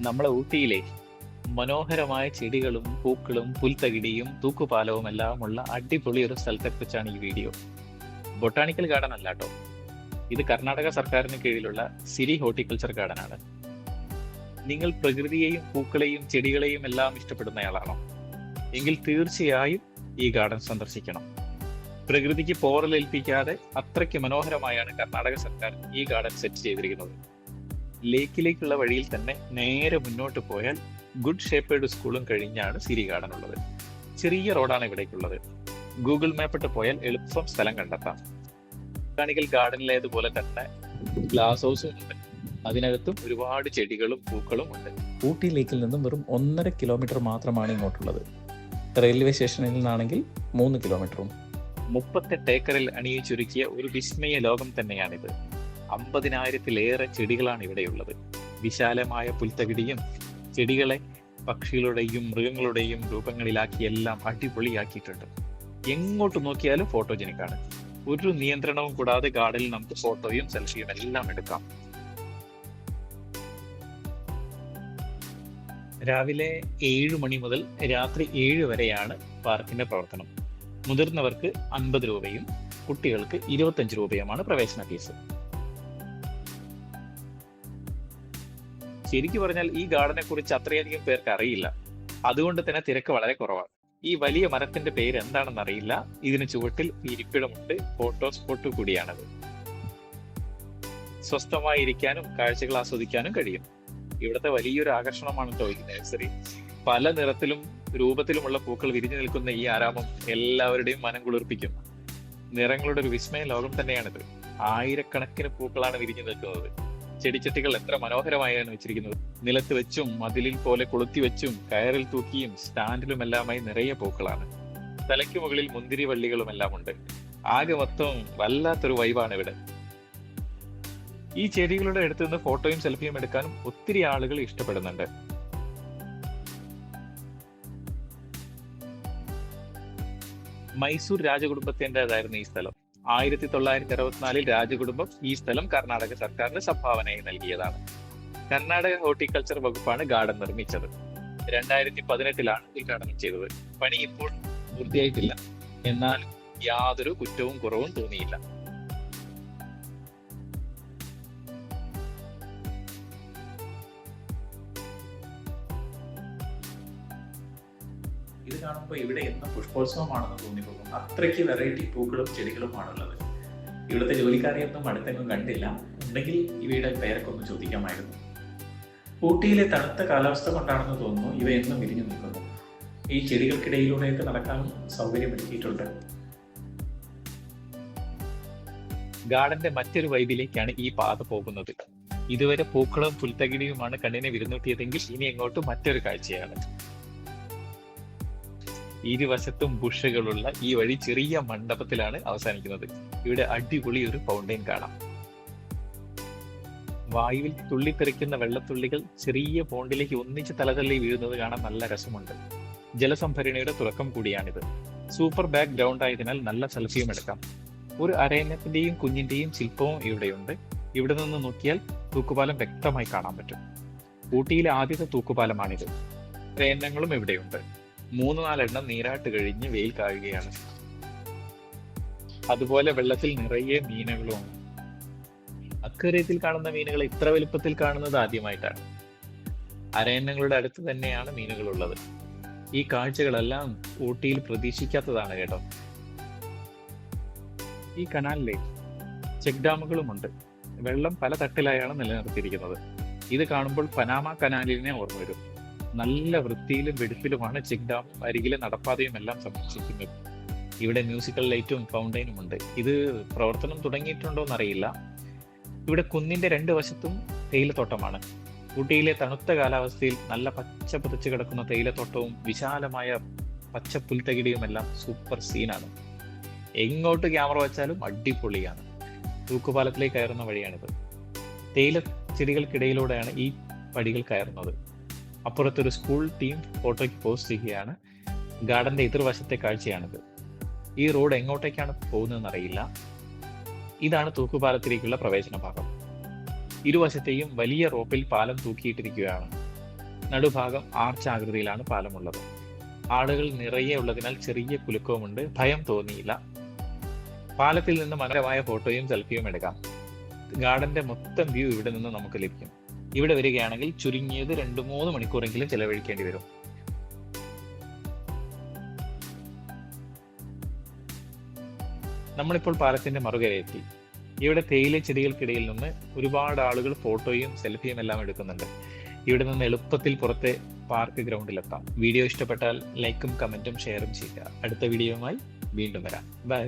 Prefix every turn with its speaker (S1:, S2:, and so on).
S1: നമ്മളെ ഊട്ടിയിലെ മനോഹരമായ ചെടികളും പൂക്കളും പുൽത്തകിടിയും തൂക്കുപാലവും എല്ലാം ഉള്ള അടിപൊളി ഒരു സ്ഥലത്തെ കുറിച്ചാണ് ഈ വീഡിയോ. ബൊട്ടാണിക്കൽ ഗാർഡൻ അല്ല കേട്ടോ. ഇത് കർണാടക സർക്കാരിന് കീഴിലുള്ള സിരി ഹോർട്ടിക്കൾച്ചർ ഗാർഡൻ ആണ് നിങ്ങൾ പ്രകൃതിയെയും പൂക്കളെയും ചെടികളെയും എല്ലാം ഇഷ്ടപ്പെടുന്നയാളാണോ? എങ്കിൽ തീർച്ചയായും ഈ ഗാർഡൻ സന്ദർശിക്കണം. പ്രകൃതിക്ക് പോറലേൽപ്പിക്കാതെ അത്രയ്ക്ക് മനോഹരമായാണ് കർണാടക സർക്കാർ ഈ ഗാർഡൻ സെറ്റ് ചെയ്തിരിക്കുന്നത്. ലേക്കിലേക്കുള്ള വഴിയിൽ തന്നെ നേരെ മുന്നോട്ട് പോയാൽ ഗുഡ് ഷേപ്പേഡ് സ്കൂളും കഴിഞ്ഞാണ് സിരി ഗാർഡൻ ഉള്ളത്. ചെറിയ റോഡാണ് ഇവിടേക്കുള്ളത്. ഗൂഗിൾ മാപ്പിട്ട് പോയാൽ എളുപ്പം സ്ഥലം കണ്ടെത്താം. ബൊട്ടാണിക്കൽ ഗാർഡനിലേതുപോലെ തന്നെ ഗ്ലാസ് ഹൗസും ഉണ്ട്. അതിനകത്തും ഒരുപാട് ചെടികളും പൂക്കളും ഉണ്ട്.
S2: ഊട്ടി ലേക്കിൽ നിന്നും വെറും ഒന്നര കിലോമീറ്റർ മാത്രമാണ് ഇങ്ങോട്ടുള്ളത്. റെയിൽവേ സ്റ്റേഷനിൽ നിന്നാണെങ്കിൽ മൂന്ന് കിലോമീറ്ററും.
S1: മുപ്പത്തെട്ട് ഏക്കറിൽ അണിയിച്ചൊരുക്കിയ ഒരു വിസ്മയ ലോകം തന്നെയാണിത്. അമ്പതിനായിരത്തിലേറെ ചെടികളാണ് ഇവിടെയുള്ളത്. വിശാലമായ പുൽത്തകിടിയും ചെടികളെ പക്ഷികളുടെയും മൃഗങ്ങളുടെയും രൂപങ്ങളിലാക്കി എല്ലാം അടിപൊളിയാക്കിയിട്ടുണ്ട്. എങ്ങോട്ട് നോക്കിയാലും ഫോട്ടോജനിക്കാണ് ഒരു നിയന്ത്രണവും കൂടാതെ ഗാർഡനിൽ നമുക്ക് ഫോട്ടോയും സെൽഫിയും എല്ലാം എടുക്കാം. രാവിലെ ഏഴ് മണി മുതൽ രാത്രി ഏഴ് വരെയാണ് പാർക്കിന്റെ പ്രവർത്തനം. മുതിർന്നവർക്ക് അൻപത് രൂപയും കുട്ടികൾക്ക് ഇരുപത്തഞ്ച് രൂപയുമാണ് പ്രവേശന ഫീസ് ശരിക്കു പറഞ്ഞാൽ ഈ ഗാർഡനെ കുറിച്ച് അത്രയധികം പേർക്ക് അറിയില്ല. അതുകൊണ്ട് തന്നെ തിരക്ക് വളരെ കുറവാണ്. ഈ വലിയ മരത്തിന്റെ പേര് എന്താണെന്ന് അറിയില്ല. ഇതിന് ചുവട്ടിൽ ഇരിപ്പിടമുണ്ട്. ഫോട്ടോ സ്പോട്ട് കൂടിയാണത്. സ്വസ്ഥമായി ഇരിക്കാനും കാഴ്ചകൾ ആസ്വദിക്കാനും കഴിയും. ഇവിടുത്തെ വലിയൊരു ആകർഷണമാണ് കേട്ടോ നഴ്സറി. പല നിറത്തിലും രൂപത്തിലുമുള്ള പൂക്കൾ വിരിഞ്ഞു നിൽക്കുന്ന ഈ ആരാമം എല്ലാവരുടെയും മനം കുളിർപ്പിക്കും. നിറങ്ങളുടെ ഒരു വിസ്മയ ലോകം തന്നെയാണിത്. ആയിരക്കണക്കിന് പൂക്കളാണ് വിരിഞ്ഞു നിൽക്കുന്നത്. ചെടിച്ചട്ടികൾ എത്ര മനോഹരമായാണ് വെച്ചിരിക്കുന്നത്. നിലത്ത് വെച്ചും മതിലിൽ പോലെ കൊളുത്തി വെച്ചും കയറിൽ തൂക്കിയും സ്റ്റാൻഡിലും എല്ലാമായി നിറയെ പൂക്കളാണ്. തലയ്ക്ക് മുകളിൽ മുന്തിരി വള്ളികളും എല്ലാം ഉണ്ട്. ആകെ മൊത്തം വല്ലാത്തൊരു വൈബാണ് ഇവിടെ. ഈ ചെടികളുടെ അടുത്ത് നിന്ന് ഫോട്ടോയും സെൽഫിയും എടുക്കാൻ ഒത്തിരി ആളുകൾ ഇഷ്ടപ്പെടുന്നുണ്ട്. മൈസൂർ രാജകുടുംബത്തിന്റെതായിരുന്നു ഈ സ്ഥലം. ആയിരത്തി തൊള്ളായിരത്തി അറുപത്തിനാലിൽ രാജകുടുംബം ഈ സ്ഥലം കർണാടക സർക്കാരിന് സംഭാവനയായി നൽകിയതാണ്. കർണാടക ഹോർട്ടിക്കൾച്ചർ വകുപ്പാണ് ഗാർഡൻ നിർമ്മിച്ചത്. രണ്ടായിരത്തി പതിനെട്ടിലാണ് ഉദ്ഘാടനം ചെയ്തത്. പണി ഇപ്പോൾ പൂർത്തിയായിട്ടില്ല. എന്നാൽ യാതൊരു കുറ്റവും കുറവും തോന്നിയില്ല.
S2: കാണുമ്പോൾ ഇവിടെ എന്നും പുഷ്പോത്സവമാണെന്ന് തോന്നിപ്പോകും അത്രയ്ക്ക് വെറൈറ്റി പൂക്കളും ചെടികളുമാണുള്ളത്. ഇവിടുത്തെ ജോലിക്കാരെയൊന്നും അടുത്തെങ്ങും കണ്ടില്ല. ഉണ്ടെങ്കിൽ ഇവയുടെ പേരൊക്കെ ഒന്ന് ചോദിക്കാമായിരുന്നു. ഊട്ടിയിലെ തണുത്ത കാലാവസ്ഥ കൊണ്ടാണെന്ന് തോന്നുന്നു ഇവ എന്നും വിരിഞ്ഞു നിൽക്കുന്നു. ഈ ചെടികൾക്കിടയിലൂടെയൊക്കെ നടക്കാൻ സൗകര്യമൊരുക്കിയിട്ടുണ്ട്.
S1: ഗാർഡന്റെ മറ്റൊരു വൈബിലേക്കാണ് ഈ പാത പോകുന്നത്. ഇതുവരെ പൂക്കളും പുൽത്തകിടിയുമാണ് കണ്ണിനെ വിരുന്നൂട്ടിയതെങ്കിൽ ഇനി എങ്ങോട്ടും മറ്റൊരു കാഴ്ചയാണ്. ഇരുവശത്തും ബുഷകളുള്ള ഈ വഴി ചെറിയ മണ്ഡപത്തിലാണ് അവസാനിക്കുന്നത്. ഇവിടെ അടിപൊളി ഒരു ഫൗണ്ടൈൻ കാണാം. വായുവിൽ തുള്ളിത്തെറിക്കുന്ന വെള്ളത്തുള്ളികൾ ചെറിയ പോണ്ടിലേക്ക് ഒന്നിച്ച് തലതള്ളി വീഴുന്നത് കാണാൻ നല്ല രസമുണ്ട്. ജലസംഭരണിയുടെ തുടക്കം കൂടിയാണിത്. സൂപ്പർ ബാക്ക് ഗ്രൗണ്ട് ആയതിനാൽ നല്ല സെൽഫിയും എടുക്കാം. ഒരു അരയന്നത്തിന്റെയും കുഞ്ഞിന്റെയും ശില്പവും ഇവിടെയുണ്ട്. ഇവിടെ നിന്ന് നോക്കിയാൽ തൂക്കുപാലം വ്യക്തമായി കാണാൻ പറ്റും. ഊട്ടിയിലെ ആദ്യത്തെ തൂക്കുപാലമാണിത്. അരയന്നങ്ങളും ഇവിടെയുണ്ട്. മൂന്ന് നാലെണ്ണം നീരാട്ട് കഴിഞ്ഞ് വെയിൽ കാഴുകയാണ് അതുപോലെ വെള്ളത്തിൽ നിറയെ മീനുകളുമാണ് അക്വേറിയത്തിൽ കാണുന്ന മീനുകൾ ഇത്ര വലുപ്പത്തിൽ കാണുന്നത് ആദ്യമായിട്ടാണ്. അരയന്നങ്ങളുടെ അടുത്ത് തന്നെയാണ് മീനുകളുള്ളത്. ഈ കാഴ്ചകളെല്ലാം ഊട്ടിയിൽ പ്രതീക്ഷിക്കാത്തതാണ് കേട്ടോ. ഈ കനാലിലെ ചെക്ക് ഡാമുകളുമുണ്ട്. വെള്ളം പല തട്ടിലായാണ് നിലനിർത്തിയിരിക്കുന്നത്. ഇത് കാണുമ്പോൾ പനാമ കനാലിനെ ഓർമ്മ വരും. നല്ല വൃത്തിയിലും വെടുപ്പിലുമാണ് ചെക്ക് ഡാം അരികിലെ നടപ്പാതയും എല്ലാം സംരക്ഷിക്കുന്നത്. ഇവിടെ മ്യൂസിക്കൽ ലൈറ്റും ഫൗണ്ടൈനും ഉണ്ട്. ഇത് പ്രവർത്തനം തുടങ്ങിയിട്ടുണ്ടോ എന്നറിയില്ല. ഇവിടെ കുന്നിന്റെ രണ്ട് വശത്തും തേയിലത്തോട്ടമാണ്. ഊട്ടിയിലെ തണുത്ത കാലാവസ്ഥയിൽ നല്ല പച്ച പുതച്ച് കിടക്കുന്ന തേയിലത്തോട്ടവും വിശാലമായ പച്ച പുൽത്തകിടിയും എല്ലാം സൂപ്പർ സീനാണ് എങ്ങോട്ട് ക്യാമറ വെച്ചാലും അടിപൊളിയാണ്. തൂക്കുപാലത്തിലേക്ക് കയറുന്ന വഴിയാണിത്. തേയില ചെടികൾക്കിടയിലൂടെയാണ് ഈ പടികൾ കയറുന്നത്. അപ്പുറത്തൊരു സ്കൂൾ ടീം ഫോട്ടോയ്ക്ക് പോസ്റ്റ് ചെയ്യുകയാണ്. ഗാർഡന്റെ എതിർവശത്തെ കാഴ്ചയാണിത്. ഈ റോഡ് എങ്ങോട്ടേക്കാണ് പോകുന്നതെന്ന് അറിയില്ല ഇതാണ് തൂക്കുപാലത്തിലേക്കുള്ള പ്രവേശന ഭാഗം. ഇരുവശത്തെയും വലിയ റോപ്പിൽ പാലം തൂക്കിയിട്ടിരിക്കുകയാണ്. നടുഭാഗം ആർച്ച് ആകൃതിയിലാണ് പാലമുള്ളത്. ആളുകൾ നിറയെ ഉള്ളതിനാൽ ചെറിയ കുലുക്കവുമുണ്ട്. ഭയം തോന്നിയില്ല. പാലത്തിൽ നിന്ന് മനോഹരമായ ഫോട്ടോയും സെൽഫിയും എടുക്കാം. ഗാർഡന്റെ മൊത്തം വ്യൂ ഇവിടെ നിന്ന് നമുക്ക് ലഭിക്കും. ഇവിടെ വരികയാണെങ്കിൽ ചുരുങ്ങിയത് രണ്ട് മൂന്ന് മണിക്കൂറെങ്കിലും ചെലവഴിക്കേണ്ടി വരും. നമ്മളിപ്പോൾ പാലത്തിന്റെ മറുകരയെത്തി. ഇവിടെ തേയില ചെടികൾക്കിടയിൽ നിന്ന് ഒരുപാട് ആളുകൾ ഫോട്ടോയും സെൽഫിയും എല്ലാം എടുക്കുന്നുണ്ട്. ഇവിടെ നിന്ന് എളുപ്പത്തിൽ പുറത്തെ പാർക്ക് ഗ്രൗണ്ടിലെത്താം വീഡിയോ ഇഷ്ടപ്പെട്ടാൽ ലൈക്കും കമന്റും ഷെയറും ചെയ്യുക. അടുത്ത വീഡിയോയുമായി വീണ്ടും വരാം. ബൈ